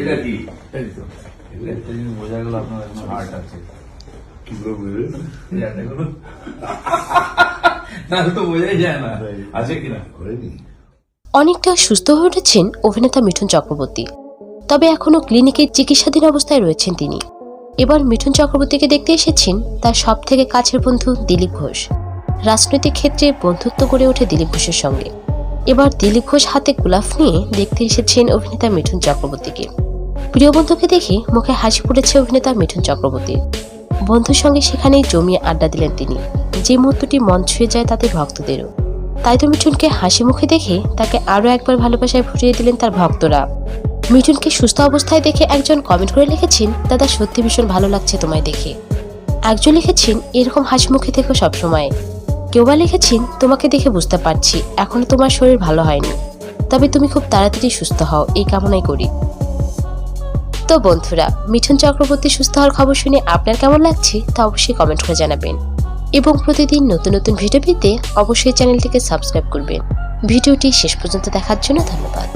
এটা কি? একটা জিনিস বোঝা গেল আপনার এখন হার্ট আছে। কি করে বুঝলেন না তো বোঝাই যায় না। আছে কিনা? হয়নি অনেকটা সুস্থ হয়ে উঠেছেন অভিনেতা মিঠুন চক্রবর্তী। তবে এখনও ক্লিনিকে চিকিৎসাধীন অবস্থায় রয়েছেন তিনি। এবার মিঠুন চক্রবর্তীকে দেখতে এসেছেন তার সব থেকে কাছের বন্ধু দিলীপ ঘোষ। রাজনৈতিক ক্ষেত্রে বন্ধুত্ব গড়ে ওঠে দিলীপ ঘোষের সঙ্গে। এবার দিলীপ ঘোষ হাতে গোলাপ নিয়ে দেখতে এসেছেন অভিনেতা মিঠুন চক্রবর্তীকে। প্রিয় বন্ধুকে দেখে মুখে হাসি পড়েছে অভিনেতা মিঠুন চক্রবর্তী। বন্ধুর সঙ্গে সেখানেই জমিয়ে আড্ডা দিলেন তিনি। যে মুহূর্তটি মন ছুঁয়ে যায় তাতে ভক্তদেরও। তাই তো মিঠুনকে হাসি মুখে দেখে তাকে আরও একবার ভালোবাসায় ফুটিয়ে দিলেন তার ভক্তরা। মিঠুনকে সুস্থ অবস্থায় দেখে একজন কমেন্ট করে লিখেছেন, দাদা, সত্যি ভীষণ ভালো লাগছে তোমায় দেখে। একজন লিখেছেন, এরকম হাসি মুখে থেকো সবসময়। কেউ বা লিখেছেন, তোমাকে দেখে বুঝতে পারছি, এখনও তোমার শরীর ভালো হয়নি। তবে তুমি খুব তাড়াতাড়ি সুস্থ হও, এই কামনাই করি। তো বন্ধুরা, মিঠুন চক্রবর্তী সুস্থ হওয়ার খবর শুনে আপনার কেমন লাগছে তা অবশ্যই কমেন্ট করে জানাবেন। এবং প্রতিদিন নতুন নতুন ভিডিও পেতে অবশ্যই চ্যানেলটিকে সাবস্ক্রাইব করবেন। ভিডিওটি শেষ পর্যন্ত দেখার জন্য ধন্যবাদ।